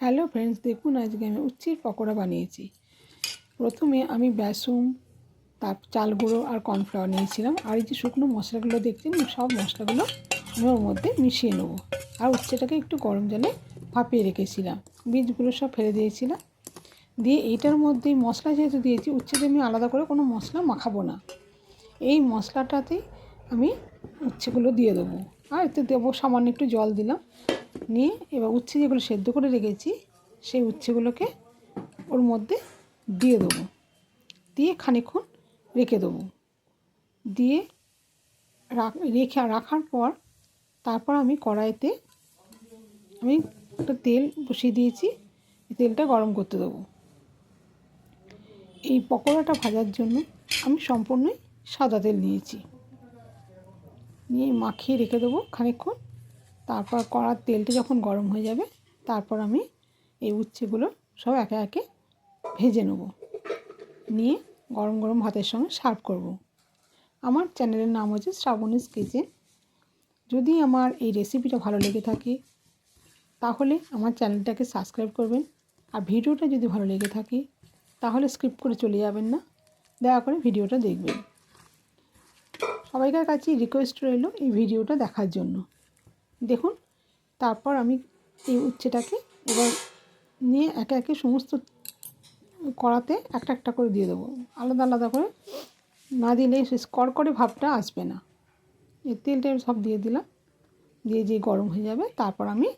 Hello friends দেখুন আজকে আমি উচ্ছির পকোড়া বানিয়েছি। প্রথমে আমি বেসন তার চাল গুঁড়ো আর কর্নফ্লাওয়ার নিয়েছিলাম। আর এই যে শুকনো মশলাগুলো দেখছেন, সব মশলাগুলো আমি ওর মধ্যে মিশিয়ে নেব। আর উচ্ছেটাকে একটু গরম জলে ভাপিয়ে রেখেছিলাম। বীজগুলো সব ফেলে দিয়েছিলাম। দিয়ে এইটার মধ্যে মশলা যেহেতু দিয়েছি, উচ্ছেতে আমি আলাদা করে কোনো মশলা মাখাবো না। এই মশলাটাতেই আমি উচ্ছেগুলো দিয়ে দেবো। আর এতে দেবো সামান্য একটু জল দিলাম। নিয়ে এবার উচ্ছে যেগুলো সেদ্ধ করে রেখেছি, সেই উচ্ছেগুলোকে ওর মধ্যে দিয়ে দেবো। দিয়ে খানিক্ষণ রেখে দেবো। দিয়ে রেখে রাখার পর তারপর আমি কড়াইতে আমি একটা তেল বসিয়ে দিয়েছি তেলটা গরম করতে দেবো। এই পকোড়াটা ভাজার জন্য আমি সম্পূর্ণই সাদা তেল নিয়েছি। নিয়ে মাখিয়ে রেখে দেবো খানিক্ষণ তারপর কড়ার তেলটা যখন গরম হয়ে যাবে, তারপর আমি এই উচ্ছেগুলো সব একে একে ভেজে নেব। নিয়ে গরম গরম ভাতের সঙ্গে সার্ভ করব। আমার চ্যানেলের নাম হচ্ছে শ্রাবণীস কিচেন যদি আমার এই রেসিপিটা ভালো লেগে থাকে, তাহলে আমার চ্যানেলটাকে সাবস্ক্রাইব করবেন। আর ভিডিওটা যদি ভালো লেগে থাকে, তাহলে স্কিপ করে চলে যাবেন না। দয়া করে ভিডিওটা দেখবেন। সবাইকার কাছে রিকোয়েস্ট রইল এই ভিডিওটা দেখার জন্য। দেখুন, তারপর আমি এই উচ্ছেটাকে এবার নিয়ে একে একে সমস্ত কড়াতে একটা একটা করে দিয়ে দেবো। আলাদা আলাদা করে না দিলে সে কড়কড়ে ভাবটা আসবে না। এই তেলটা সব দিয়ে দিলাম, দিয়ে যে গরম হয়ে যাবে, তারপর আমি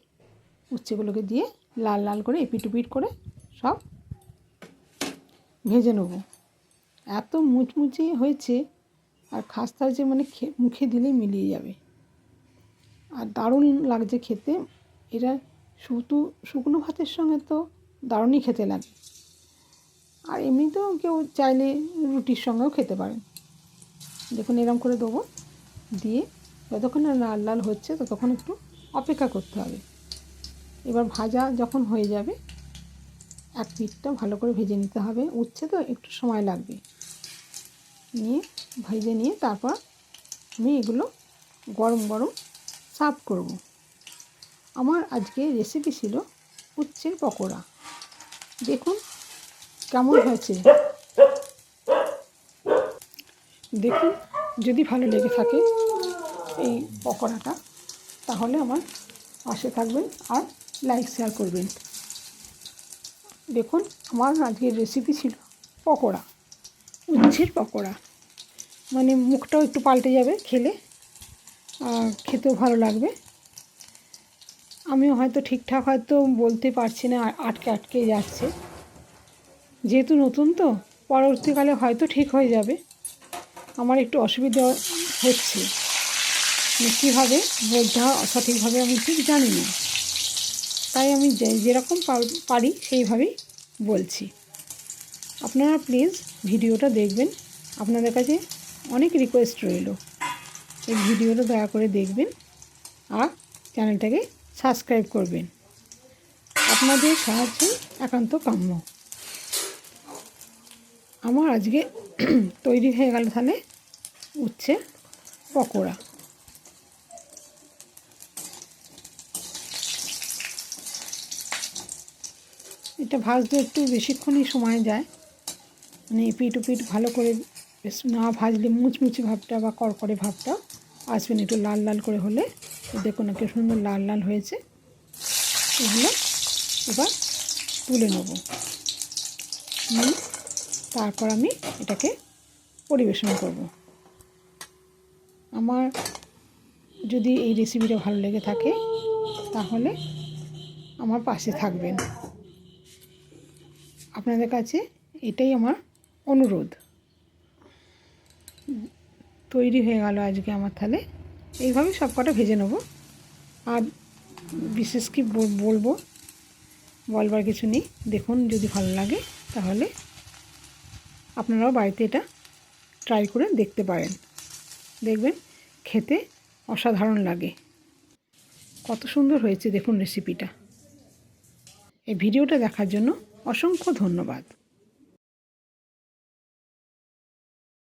উচ্ছেগুলোকে দিয়ে লাল লাল করে এপিট উপিট করে সব ভেজে নেব। এত মুচমুচে হয়েছে আর খাস্তা হয়েছে মানে মুখে দিলেই মিলিয়ে যাবে। আর দারুণ লাগছে খেতে। এটা শুধু শুকনো ভাতের সঙ্গে তো দারুণই খেতে লাগে। আর এমনিতেও কেউ চাইলে রুটির সঙ্গেও খেতে পারেন দেখুন এরম করে দেবো। দিয়ে যতক্ষণ না লাল লাল হচ্ছে ততক্ষণ একটু অপেক্ষা করতে হবে। এবার ভাজা যখন হয়ে যাবে, এক পিঠটা ভালো করে ভেজে নিতে হবে। উঠছে তো একটু সময় লাগবে। নিয়ে, ভেজে নিয়ে তারপর আমি এগুলো গরম গরম সার্ভ করব। আমার আজকে রেসিপি ছিল উচ্ছের পকোড়া। দেখুন কেমন হয়েছে। দেখুন যদি ভালো লেগে থাকে এই পকোড়াটা, তাহলে আমার পাশে থাকবেন আর লাইক শেয়ার করবেন। দেখুন আমার আজকের রেসিপি ছিল পকোড়া, উচ্ছের পকোড়া। মানে মুখটাও একটু পাল্টে যাবে খেলে। খেতেও ভালো লাগবে। আমিও হয়তো ঠিকঠাক হয়তো বলতে পারছি না আটকে আটকে যাচ্ছে। যেহেতু নতুন তো, পরবর্তীকালে হয়তো ঠিক হয়ে যাবে। আমার একটু অসুবিধা হচ্ছে। মানে কীভাবে বলতে সঠিকভাবে আমি ঠিক জানি না। তাই আমি যে যেরকম পারি সেইভাবেই বলছি। আপনারা প্লিজ ভিডিওটা দেখবেন। আপনাদের কাছে অনেক রিকোয়েস্ট রইল। এই ভিডিওটা দয়া করে দেখবেন আর চ্যানেলটাকে সাবস্ক্রাইব করবেন। আপনাদের সাহায্য একান্ত কাম্য। আমার আজকে তৈরি হয়ে গেল তাহলে উচ্ছে পকোড়া। এটা ভাজতে একটু বেশিক্ষণই সময় যায়। মানে পিট পিট ভালো করে বেশ না ভাজলে মুচমুচি ভাবটা বা কড়কড়ে ভাবটা আসবে না, একটু লাল লাল করে হলে। দেখুন একটু সুন্দর লাল লাল হয়েছে। এগুলো এবার তুলে নেব। তারপর আমি এটাকে পরিবেশন করব। আমার যদি এই রেসিপিটা ভালো লেগে থাকে, তাহলে আমার পাশে থাকবেন। আপনাদের কাছে এটাই আমার অনুরোধ। তৈরি হয়ে গেল আজকে আমার তাহলে এইভাবে সব কটা ভেজে নেব। আর বিশেষ কি বলব? বলবার কিছু নেই। দেখুন যদি ভালো লাগে, তাহলে আপনারাও বাড়িতে এটা ট্রাই করে দেখতে পারেন। দেখবেন খেতে অসাধারণ লাগে। কত সুন্দর হয়েছে দেখুন রেসিপিটা এই ভিডিওটা দেখার জন্য অসংখ্য ধন্যবাদ।